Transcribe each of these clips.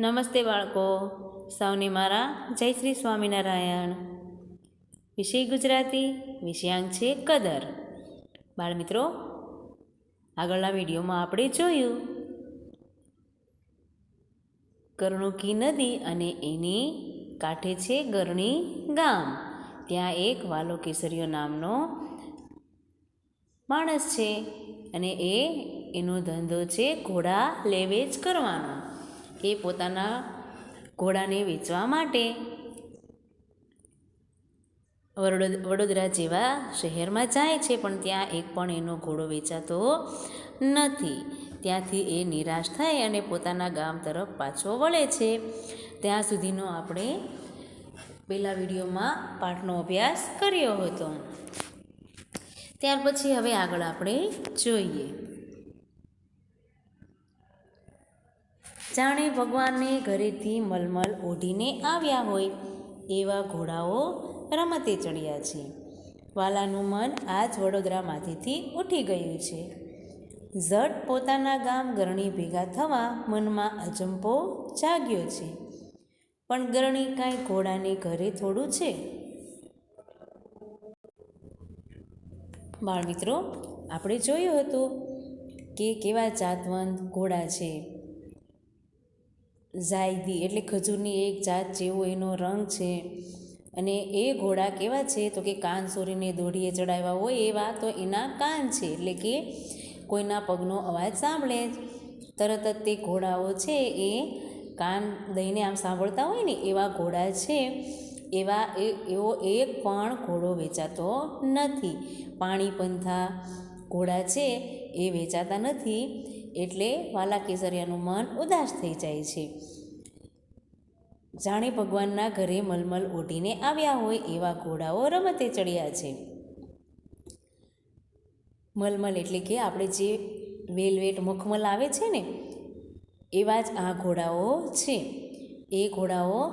નમસ્તે બાળકો, સૌને મારા જય શ્રી સ્વામિનારાયણ. વિષય ગુજરાતી વિષયાંક છે કદર બાળમિત્રો આગળના વિડીયોમાં આપણે જોયું. કરણુકી નદી અને એની કાંઠે છે ગરણી ગામ. ત્યાં એક વાલો કેસરીયો નામનો માણસ છે અને એ એનો ધંધો છે ઘોડા લે વેચ કરવાનો. એ પોતાના ઘોડાને વેચવા માટે વડોદરા જેવા શહેરમાં જાય છે, પણ ત્યાં એક પણ એનો ઘોડો વેચાતો નથી. ત્યાંથી એ નિરાશ થાય અને પોતાના ગામ તરફ પાછો વળે છે. ત્યાં સુધીનો આપણે પહેલા વિડીયોમાં પાઠનો અભ્યાસ કર્યો હતો. ત્યાર પછી હવે આગળ આપણે જોઈએ. જાણે ભગવાનને ઘરેથી મલમલ ઓઢીને આવ્યા હોય, એવા ઘોડાઓ રમતે ચડ્યા છે. વાલાનું મન આજ વડોદરામાંથી ઉઠી ગયું છે. ઝટ પોતાના ગામ ગરણી ભેગા થવા મનમાં અજંપો જાગ્યો છે. પણ ગરણી કાંઈ ઘોડાને ઘરે થોડું છે? બાળમિત્રો, આપણે જોયું હતું કે કેવા જાતવંત ઘોડા છે. ઝાયદી એટલે ખજૂરની એક જાત જેવો એનો રંગ છે. અને એ ઘોડા કેવા છે? તો કે કાન સોરીને દોડીએ ચડાવ્યા હોય એવા, તો એના કાન છે. એટલે કે કોઈના પગનો અવાજ સાંભળે. તરત જ તે ઘોડાઓ છે એ કાન દઈને આમ સાંભળતા હોય ને, એવા ઘોડા છે. એવા એ, એવો એક પણ ઘોડો વેચાતો નથી. પાણી પંથા ઘોડા છે એ વેચાતા નથી. એટલે વાલા કેસરિયાનું મન ઉદાસ થઈ જાય છે. જાણે ભગવાનના ઘરે મલમલ ઓઢીને આવ્યા હોય એવા ઘોડાઓ રમતે ચડ્યા છે. મલમલ એટલે કે આપણે જે વેલવેટ મખમલ આવે છે ને, એવા જ આ ઘોડાઓ છે. એ ઘોડાઓ,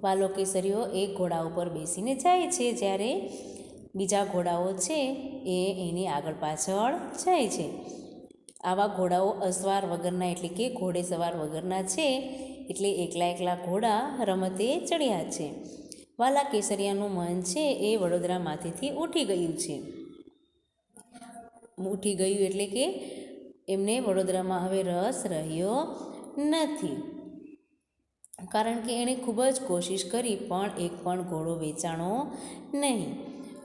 વાલો કેસરીઓ એક ઘોડા ઉપર બેસીને જાય છે. જ્યારે બીજા ઘોડાઓ છે, એ એની આગળ પાછળ જાય છે. આવા ઘોડાઓ અસવાર વગરના એટલે કે ઘોડે સવાર વગરના છે, એટલે એકલા એકલા ઘોડા રમતે ચડ્યા છે. વાલા કેસરિયાનું મન છે એ વડોદરામાંથી ઉઠી ગયું છે. ઉઠી ગયું એટલે કે એમને વડોદરામાં હવે રસ રહ્યો નથી. કારણ કે એણે ખૂબ જ કોશિશ કરી, પણ એક પણ ઘોડો વેચાણો નહીં.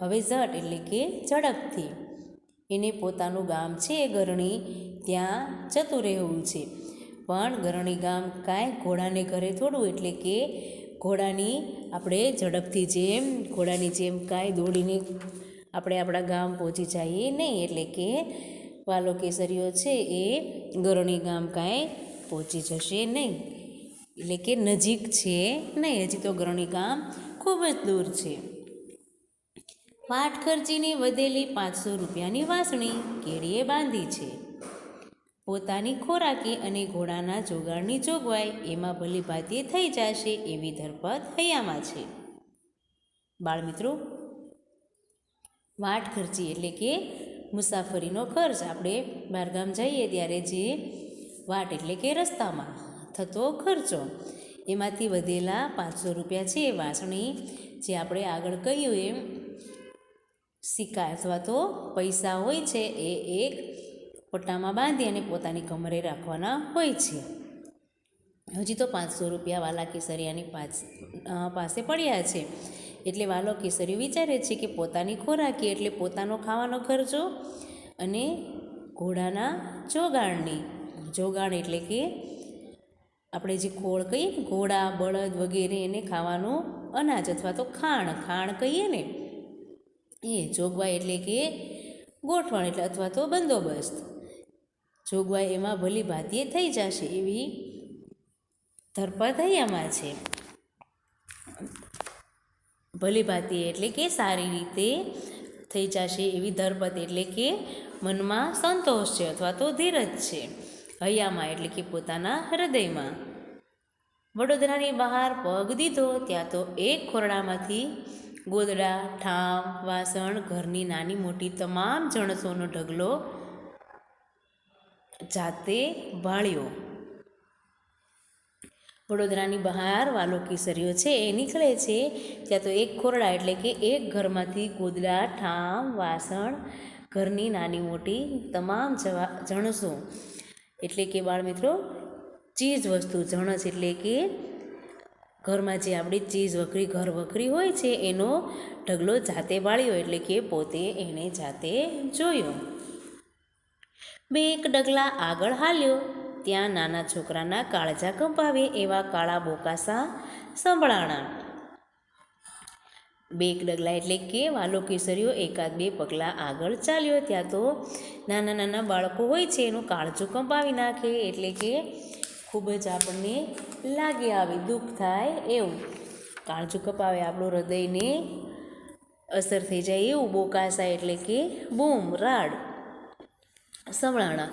હવે ઝટ એટલે કે ઝડપથી. એને પોતાનું ગામ છે ગરણી ત્યાં જતું રહેવું છે. પણ ગરણી ગામ કાંઈ ઘોડાને ઘરે થોડું એટલે કે ઘોડાની આપણે ઝડપથી જેમ, ઘોડાની જેમ કાંઈ દોડીને આપણે આપણા ગામ પહોંચી જઈએ નહીં એટલે કે વાલો કેસરીઓ છે એ ગરણી ગામ કાંઈ પહોંચી જશે નહીં. એટલે કે નજીક છે નહીં, હજી તો ગરણી ગામ ખૂબ જ દૂર છે. વાટ ખર્ચીની વધેલી પાંચસો રૂપિયાની વાસણી કેડીએ બાંધી છે. પોતાની ખોરાકી અને ઘોડાના જોગાણની જોગવાઈ એમાં ભલીભાતી થઈ જશે એવી ધરપત હૈયામાં છે. બાળમિત્રો, વાટ ખર્ચી એટલે કે મુસાફરીનો ખર્ચ આપણે બહારગામ જઈએ ત્યારે જે વાટ એટલે કે રસ્તામાં થતો ખર્ચો, એમાંથી વધેલા પાંચસો રૂપિયા છે વાસણી જે આપણે આગળ કહ્યું એમ, સિક્કા અથવા તો પૈસા હોય છે એ એક પટ્ટામાં બાંધી અને પોતાની કમરે રાખવાના હોય છે. હજી તો પાંચસો રૂપિયા વાલા કેસરિયાની પાસ પડ્યા છે. એટલે વાલો કેસરી વિચારે છે કે પોતાની ખોરાકી એટલે પોતાનો ખાવાનો ખર્ચો અને ઘોડાના જોગાણની જોગાણ એટલે કે આપણે જે ખોળ કહીએ ને, ઘોડા, બળદ વગેરે એને ખાવાનું અનાજ અથવા તો ખાણ ખાણ કહીએ ને. એ જોગવાઈ એટલે કે ગોઠવણ એટલે અથવા તો બંદોબસ્ત. જોગવાઈ એમાં ભલી ભાતીએ થઈ જશે એવી ધરપત હૈયામાં છે. ભલી ભાતી એટલે કે સારી રીતે થઈ જશે એવી ધરપત એટલે કે મનમાં સંતોષ છે અથવા તો ધીરજ છે. હૈયામાં એટલે કે પોતાના હૃદયમાં. વડોદરાની બહાર પગ દીધો ત્યાં તો એક ખોરડામાંથી ગોદડા, ઠામ, વાસણ, ઘરની નાની મોટી તમામ જણસોનો ઢગલો જાતે વાળ્યો. વડોદરાની બહાર વાલો કેસરીઓ છે એ નીકળે છે. ત્યાં તો એક ખોરડા એટલે કે એક ઘરમાંથી ગોદડા, ઠામ, વાસણ, ઘરની નાની મોટી તમામ જવા, જણસો. એટલે કે બાળમિત્રો, ચીજ વસ્તુ, જણસ એટલે કે ઘરમાં જે આપણી ચીજ વખરી, ઘર વખરી હોય છે, એનો ઢગલો જાતે બાળ્યો એટલે કે પોતે એણે જાતે જોયો. બે એક ડગલા આગળ હાલ્યો. ત્યાં નાના છોકરાના કાળજા કંપાવે એવા કાળા બોકાસા સંભળાણા. બે એક ડગલા એટલે કે વાલો કેસરીઓ એકાદ બે પગલાં આગળ ચાલ્યો. ત્યાં તો નાના નાના બાળકો હોય છે, એનું કાળજું કંપાવી નાખે એટલે કે ખૂબ જ આપણને લાગે આવે, દુઃખ થાય એવું. કાળજું કપાવે આપણું હૃદયને અસર થઈ જાય એવું, બોકાસા એટલે કે બૂમ, રાડ. સંભળાણા.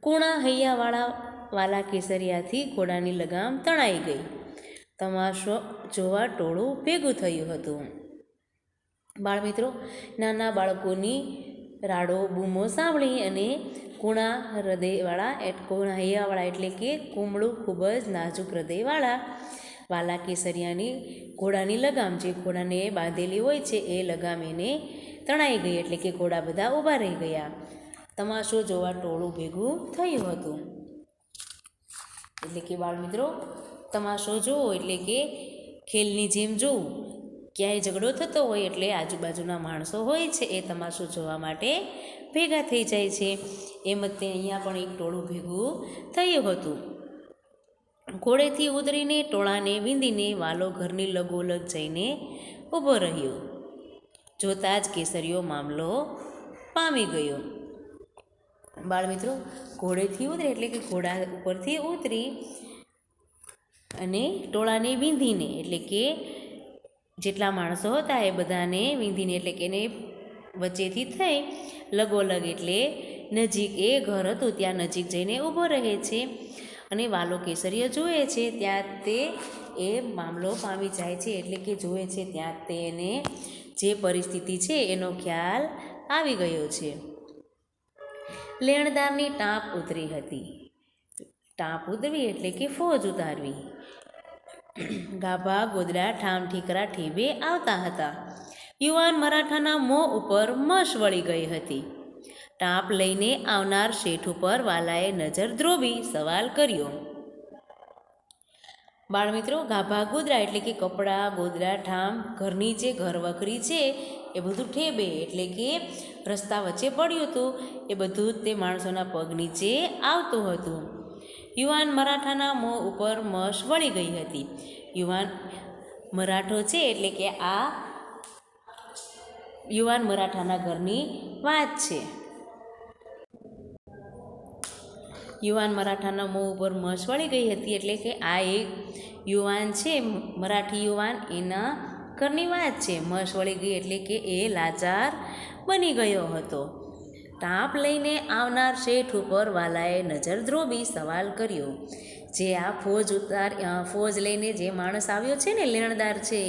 કુણા હૈયાવાળા વાલા કેસરિયાથી ઘોડાની લગામ તણાઈ ગઈ. તમાશો જોવા ટોળું ભેગું થયું હતું. બાળમિત્રો, નાના બાળકોની રાડો બૂમો સાંભળી અને કુણા હૃદયવાળા એટ, કુણા હૈયાવાળા એટલે કે કુમળું ખૂબ જ નાજુક હૃદયવાળા વાલા કેસરિયાની ઘોડાની લગામ જે ઘોડાને બાંધેલી હોય છે, એ લગામ એને તણાઈ ગઈ એટલે કે ઘોડા બધા ઊભા રહી ગયા. તમાશો જોવા ટોળું ભેગું થયું હતું. એટલે કે બાળમિત્રો, તમાશો જોવો એટલે કે ખેલની જેમ જોવું ક્યાંય ઝઘડો થતો હોય એટલે આજુબાજુના માણસો હોય છે એ તમાશો જોવા માટે ભેગા થઈ જાય છે. એમ જ તે અહીંયા પણ એક ટોળું ભેગું થયું હતું. ઘોડેથી ઉતરીને, ટોળાને વિંધીને, વાલો ઘરની લગોલગ જઈને ઊભો રહ્યો. જોતાં જ કેસરીયો મામલો પામી ગયો. બાળમિત્રો ઘોડેથી ઉતરે એટલે કે ઘોડા ઉપરથી ઉતરી અને ટોળાને વીંધીને એટલે કે જેટલા માણસો હતા એ બધાને વીંધીને એટલે કે એને વચ્ચેથી થઈ લગોલગ એટલે નજીક એ ઘર હતું, ત્યાં નજીક જઈને ઊભો રહે છે અને વાલો કેસરીય જુએ છે, ત્યાં તે એ મામલો પામી જાય છે એટલે કે જુએ છે ત્યાં તેને જે પરિસ્થિતિ છે એનો ખ્યાલ આવી ગયો છે. લેણદારની ટાંપ ઉતરી હતી. ટાંપ ઉતરવી એટલે કે ફોજ ઉતારવી. ગાભા ગોદડા ઠામ, ઠીકરા, ઠેબે આવતા હતા. યુવાન મરાઠાના મોં ઉપર મશ વળી ગઈ હતી. ટાંપ લઈને આવનાર શેઠ ઉપર વાલાએ નજર ધ્રોવી સવાલ કર્યો. બાળમિત્રો, ગાભા, ગોદરા એટલે કે કપડાં ગોદડા ઠામ, ઘરની જે ઘરવખરી છે એ બધું ઠેબે એટલે કે રસ્તા વચ્ચે પડ્યું હતું. એ બધું તે માણસોના પગ નીચે આવતું હતું. યુવાન મરાઠાના મોં ઉપર મશ વળી ગઈ હતી. યુવાન મરાઠો છે એટલે કે આ યુવાન મરાઠાના ઘરની વાત છે. યુવાન મરાઠાના મોં ઉપર મશ વળી ગઈ હતી એટલે કે આ એક યુવાન છે, મરાઠી યુવાન. એના ઘરની વાત છે. મસ વળી ગઈ એટલે કે એ લાચાર બની ગયો હતો. તાપ લઈને આવનાર શેઠ ઉપર વાલાએ નજર ધ્રોબી સવાલ કર્યો. જે આ ફોજ ઉતાર ફોજ લઈને જે માણસ આવ્યો છે ને લેણદાર છે,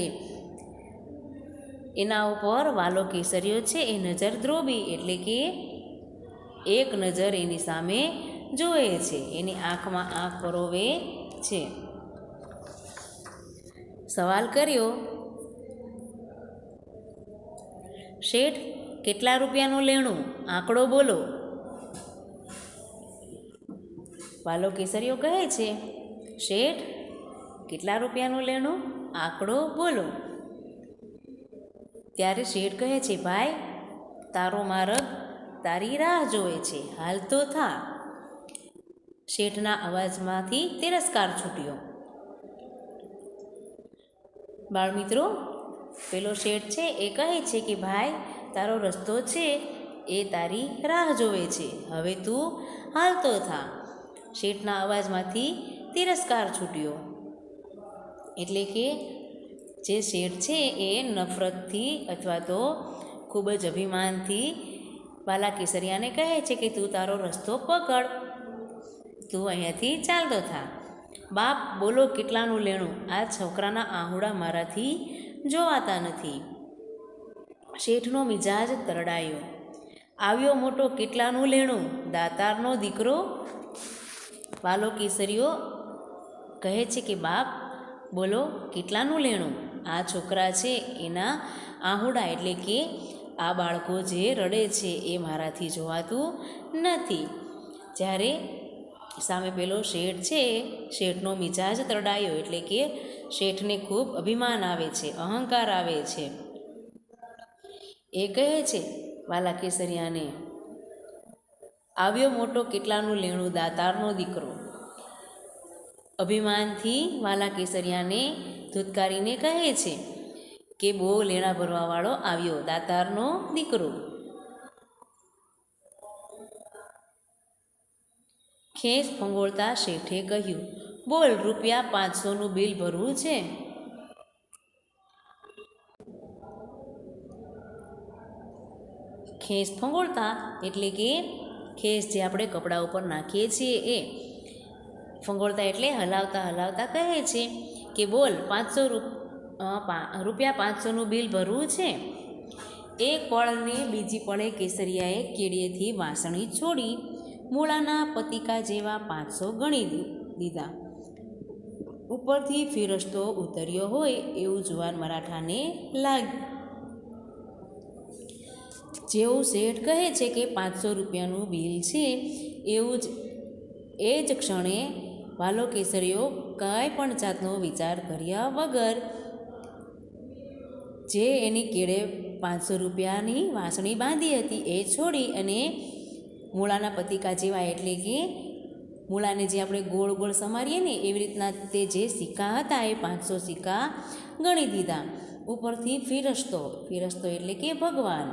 એના ઉપર વાલો કેસર્યો છે એ નજર ધ્રોબી એટલે કે એક નજર એની સામે જોવે છે. એની આંખમાં આંખ પરોવે છે. સવાલ કર્યો શેઠ, કેટલા રૂપિયાનું લેણું? આંકડો બોલો. વાલો કેસરીઓ કહે છે, શેઠ, કેટલા રૂપિયાનું લેણું? આંકડો બોલો. ત્યારે શેઠ કહે છે, ભાઈ, તારો મારગ તારી રાહ જોવે છે, હાલ તો થા. શેઠના અવાજમાંથી તિરસ્કાર છૂટ્યો. બાળમિત્રો પેલો શેઠ છે એ કહે છે કે, ભાઈ, તારો રસ્તો છે, એ તારી રાહ જોવે છે. હવે તું હાલતો થા. શેઠના અવાજમાંથી તિરસ્કાર છૂટ્યો. એટલે કે જે શેઠ છે એ નફરતથી અથવા તો ખૂબ જ અભિમાનથી બાલા કેસરિયાને કહે છે કે, તું તારો રસ્તો પકડ. તું અહીંયાથી ચાલતો થા. બાપ, બોલો કેટલાનું લેણું? આ છોકરાના આહુડા મારાથી જોવાતા નથી. શેઠનો મિજાજ તરડાયો. આવ્યો મોટો કેટલાનું લેણું? દાતારનો દીકરો? વાલો કેસરીઓ કહે છે કે, બાપ, બોલો, કેટલાનું લેણું? આ છોકરા છે એના આહુડા એટલે કે આ બાળકો જે રડે છે એ મારાથી જોવાતું નથી. જ્યારે સામે પેલો શેઠ છે, શેઠનો મિજાજ તરડાયો એટલે કે શેઠને ખૂબ અભિમાન આવે છે, અહંકાર આવે છે. એ કહે છે, વાલા કેસરિયાને, આવ્યો મોટો કેટલાનું લેણું દાતારનો દીકરો. અભિમાનથી વાલા કેસરિયાને ધૂતકારીને કહે છે કે બહુ લેણા ભરવાવાળો આવ્યો દાતારનો દીકરો. ખેસ ફંગોળતા શેઠે કહ્યું બોલ, રૂપિયા પાંચસોનું બિલ ભરવું છે? ખેસ ફંગોળતા એટલે કે ખેસ જે આપણે કપડાં ઉપર નાખીએ છીએ એ. ફંગોળતા એટલે હલાવતા હલાવતા કહે છે કે બોલ, પાંચસો રૂપિયા પાંચસોનું બિલ ભરવું છે? એક પળને બીજી પળે કેસરિયાએ કેડીએથી વાસણી છોડી મૂળાના પતિકા જેવા પાંચસો ગણી દીધા. ઉપરથી ફિરસ્તો ઉતર્યો હોય એવું જુવાન મરાઠાને લાગ્યું. જેવું શેઠ કહે છે કે પાંચસો રૂપિયાનું બિલ છે, એવું જ, એ જ ક્ષણે વાલો કેસરીઓ કાંઈ પણ જાતનો વિચાર કર્યા વગર, જે એની કેળે પાંચસો રૂપિયાની વાંસણી બાંધી હતી એ છોડી અને મૂળાના પતિકા જેવા એટલે કે મૂળાને જે આપણે ગોળ ગોળ સમારીએ ને એવી રીતના તે જે સિક્કા હતા એ પાંચસો સિક્કા ગણી દીધા. ઉપરથી ફિરસ્તો ફિરસ્તો એટલે કે ભગવાન.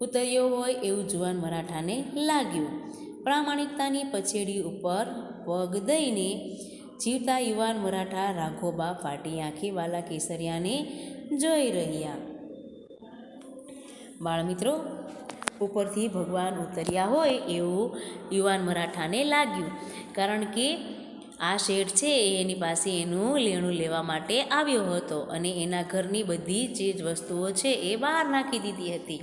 ઉતર્યો હોય એવું જુવાન મરાઠાને લાગ્યું. પ્રામાણિકતાની પછેડી ઉપર પગ દઈને જીવતા યુવાન મરાઠા રાઘોબા ફાટી આંખી વાલા કેસરિયાને જોઈ રહ્યા. બાળમિત્રો ઉપરથી ભગવાન ઉતર્યા હોય એવું યુવાન મરાઠાને લાગ્યું. કારણ કે આ શેઠ છે એની પાસે એનું લેણું લેવા માટે આવ્યો હતો અને એના ઘરની બધી ચીજ વસ્તુઓ છે એ બહાર નાખી દીધી હતી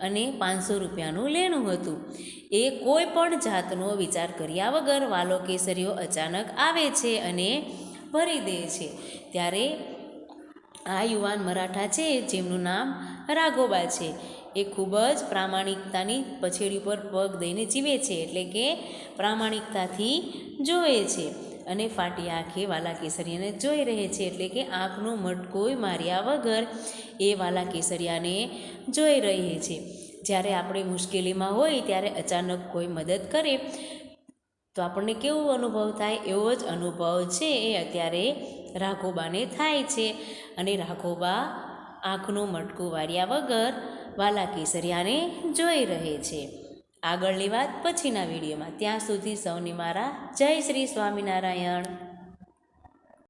અને પાંચસો રૂપિયાનું લેણું હતું. એ કોઈ પણ જાતનો વિચાર કર્યા વગર વાલો કેસરીઓ અચાનક આવે છે અને ભરી દે છે. ત્યારે આ યુવાન મરાઠા છે જેમનું નામ રાઘોબા છે. એ ખૂબ જ પ્રામાણિકતાની પછેડી પર પગ દઈને જીવે છે, એટલે કે પ્રામાણિકતાથી જોવે છે અને ફાટી આંખે વાલા કેસરિયાને જોઈ રહે છે, એટલે કે આંખનો મટકોય માર્યા વગર એ વાલા કેસરિયાને જોઈ રહે છે. જ્યારે આપણે મુશ્કેલીમાં હોય ત્યારે અચાનક કોઈ મદદ કરે તો આપણને કેવો અનુભવ થાય? એવો જ અનુભવ છે એ અત્યારે રાઘોબાને થાય છે અને રાઘોબા આંખનો મટકો વાર્યા વગર વાલા કેસરિયાને જોઈ રહે છે. આગળની વાત પછીના વિડીયોમાં. ત્યાં સુધી સૌની મારા જય શ્રી સ્વામિનારાયણ.